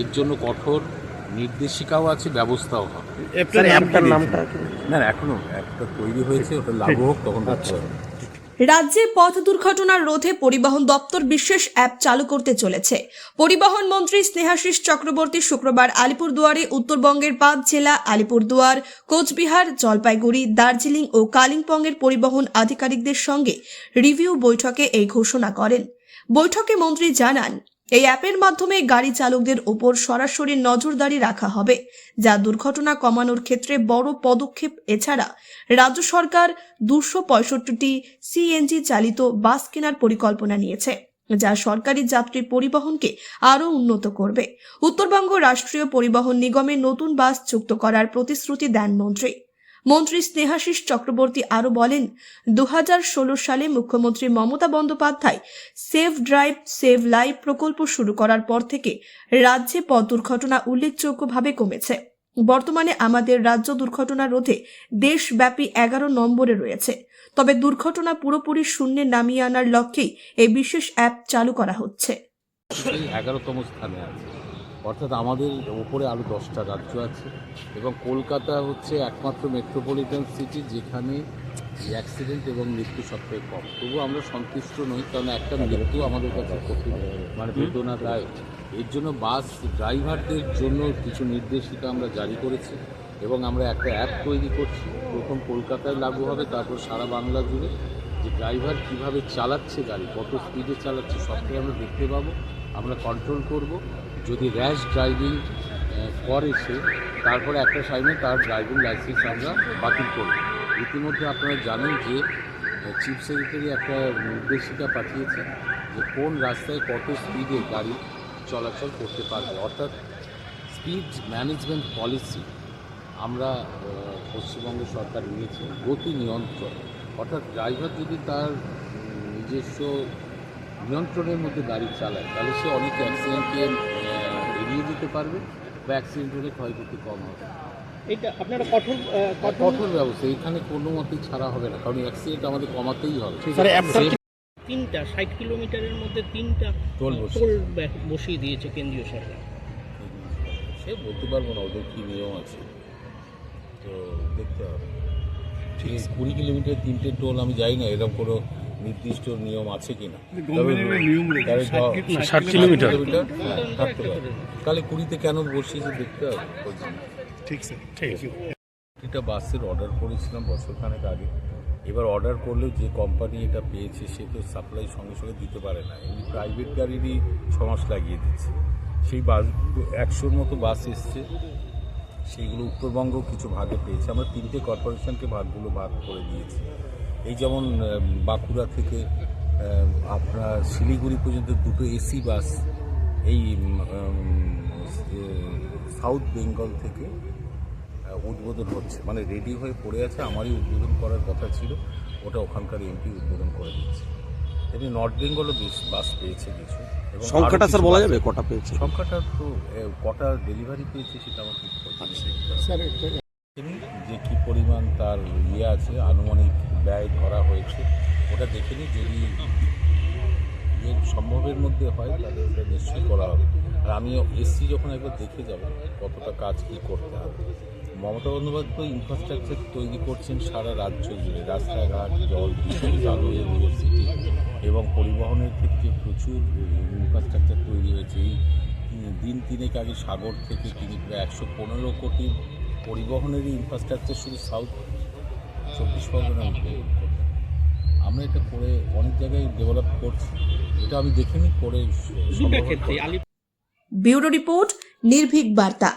এর জন্য কঠোর নির্দেশিকাও আছে ব্যবস্থাও হবে। অ্যাপটার নামটা না না, এখনও একটা তৈরি হয়েছে ওটা লাগু হোক তখন দেখতে রাজ্যে পথ দুর্ঘটনার রোধে পরিবহন দপ্তর বিশেষ অ্যাপ চালু করতে চলেছে। পরিবহন মন্ত্রী স্নেহাশিস চক্রবর্তী শুক্রবার আলিপুরদুয়ারে উত্তরবঙ্গের পাঁচ জেলা আলিপুরদুয়ার কোচবিহার জলপাইগুড়ি দার্জিলিং ও কালিম্পংয়ের পরিবহন আধিকারিকদের সঙ্গে রিভিউ বৈঠকে এই ঘোষণা করেন। বৈঠকে মন্ত্রী জানান এই অ্যাপের মাধ্যমে গাড়ি চালকদের ওপর সরাসরি নজরদারি রাখা হবে, যা দুর্ঘটনা কমানোর ক্ষেত্রে বড় পদক্ষেপ। এছাড়া রাজ্য সরকার দুশো পঁয়ষট্টিটি সিএনজি চালিত বাস কেনার পরিকল্পনা নিয়েছে, যা সরকারি যাত্রী পরিবহনকে আরও উন্নত করবে। উত্তরবঙ্গ রাষ্ট্রীয় পরিবহন নিগমে নতুন বাস যুক্ত করার প্রতিশ্রুতি দেন মন্ত্রী। মন্ত্রী স্নেহাশিস চক্রবর্তী আরও বলেন দু হাজার ষোলো সালে মুখ্যমন্ত্রী Mamata Bandyopadhyay safe drive save life প্রকল্প শুরু করার পর থেকে রাজ্যে পথ দুর্ঘটনা উল্লেখযোগ্যভাবে কমেছে। বর্তমানে আমাদের রাজ্য দুর্ঘটনা রোধে দেশব্যাপী এগারো নম্বরে রয়েছে। তবে দুর্ঘটনা পুরোপুরি শূন্যে নামিয়ে আনার লক্ষ্যেই এই বিশেষ অ্যাপ চালু করা হচ্ছে। এগারোতম স্থানে আছে। অর্থাৎ আমাদের ওপরে আরও দশটা রাজ্য আছে এবং কলকাতা হচ্ছে একমাত্র মেট্রোপলিটন সিটি যেখানে অ্যাক্সিডেন্ট এবং মৃত্যু সবথেকে কম। তবুও আমরা সন্তুষ্ট নই কারণ একটা মৃত্যু আমাদের কাছে কঠিন মানে বেদনাদায়ক এর জন্য বাস ড্রাইভারদের জন্য কিছু নির্দেশিকা আমরা জারি করেছি এবং আমরা একটা অ্যাপ তৈরি করছি। প্রথম কলকাতায় লাগু হবে তারপর সারা বাংলা জুড়ে। যে ড্রাইভার কীভাবে চালাচ্ছে গাড়ি কত স্পিডে চালাচ্ছে সবটাই আমরা দেখতে পাবো আমরা কন্ট্রোল করব। যদি র্যাশ ড্রাইভিং করে সে, তারপরে একটা টাইমে তার ড্রাইভিং লাইসেন্স আমরা বাতিল করব। ইতিমধ্যে আপনারা জানেন যে চিফ সেক্রেটারি একটা নির্দেশিকা পাঠিয়েছে যে কোন রাস্তায় কত স্পিডে গাড়ি চলাচল করতে পারবে। অর্থাৎ স্পিড ম্যানেজমেন্ট পলিসি আমরা পশ্চিমবঙ্গ সরকার নিয়েছে, গতি নিয়ন্ত্রণ। অর্থাৎ ড্রাইভার যদি তার নিজস্ব নিয়ন্ত্রণের মধ্যে গাড়ি চালায়, তাহলে সে অনেক অ্যাক্সিডেন্টকে এড়িয়ে দিতে পারবে বা অ্যাক্সিডেন্ট হলে ক্ষয়ক্ষতি কম হবে। এটা আপনারা কঠোর ব্যবস্থা এখানে কোনো মতেই ছাড়া হবে না কারণ অ্যাক্সিডেন্ট আমাদের কমাতেই হবে। তিনটা ষাট কিলোমিটারের মধ্যে তিনটা। টোল বসিয়ে দিয়েছে। কেন্দ্রীয় সরকার। সে বলতে পারব না ওদের কী নিয়ম আছে। তো দেখতে হবে। ঠিক কুড়ি কিলোমিটার তিনটে টোল আমি যাই না এরকম কোনো নির্দিষ্ট নিয়ম আছে কি? না ষাট কিলোমিটার। তাহলে কুড়িতে কেন বসিয়েছে দেখতে হবে? ঠিক স্যার থ্যাংক ইউ এটা বাসের অর্ডার করেছিলাম বছরখানেক আগে। এবার অর্ডার করলেও যে কোম্পানি এটা পেয়েছে সে তো সাপ্লাই সঙ্গে সঙ্গে দিতে পারে না। এমনি প্রাইভেট গাড়িরই ছ মাস লাগিয়ে দিচ্ছে। সেই বাস একশোর মতো বাস এসছে। সেইগুলো উত্তরবঙ্গ কিছু ভাগে পেয়েছে। আমরা তিনটে কর্পোরেশনকে ভাগগুলো ভাগ করে দিয়েছি। এই যেমন বাঁকুড়া থেকে আপনার শিলিগুড়ি পর্যন্ত দুটো এসি বাস এই সাউথ বেঙ্গল থেকে উদ্বোধন হচ্ছে। মানে রেডি হয়ে পড়ে আছে আমারই উদ্বোধন করার কথা ছিল ওটা ওখানকার এমপি উদ্বোধন করে দিচ্ছে। এমনি নর্থ বেঙ্গলও বেশ বাস পেয়েছে কিছু সংখ্যাটা স্যার বলা যাবে? কটা পেয়েছে? সংখ্যাটা তো কটা ডেলিভারি পেয়েছে সেটা আমার ঠিক যে কি পরিমাণ তার ইয়ে আছে, আনুমানিক ব্যয় ধরা হয়েছে। ওটা দেখে নিই যদি ইয়ে সম্ভবের মধ্যে হয়, তাহলে ওটা নিশ্চয়ই করা হবে। আর আমি এসছি যখন একবার দেখে যাব, কতটা কাজ কী করতে হবে। মমতা বন্দ্যোপাধ্যায় ইনফ্রাস্ট্রাকচার তৈরি করছেন সারা রাজ্য জুড়ে। রাস্তাঘাট, জল, বিদ্যুৎ, আলো ইউনিভার্সিটি এবং পরিবহনের ক্ষেত্রে প্রচুর ইনফ্রাস্ট্রাকচার তৈরি হয়েছে। দিন তিনেক আগে সাগর থেকে তিনি প্রায় একশো পনেরো কোটি পরিবহনেরই ইনফ্রাস্ট্রাকচার শুধু সাউথ চব্বিশ পরগনা আমরা এটা করে অনেক জায়গায় ডেভেলপ করছি। এটা আমি দেখিনি করে ব্যুরো রিপোর্ট নির্ভীক বার্তা।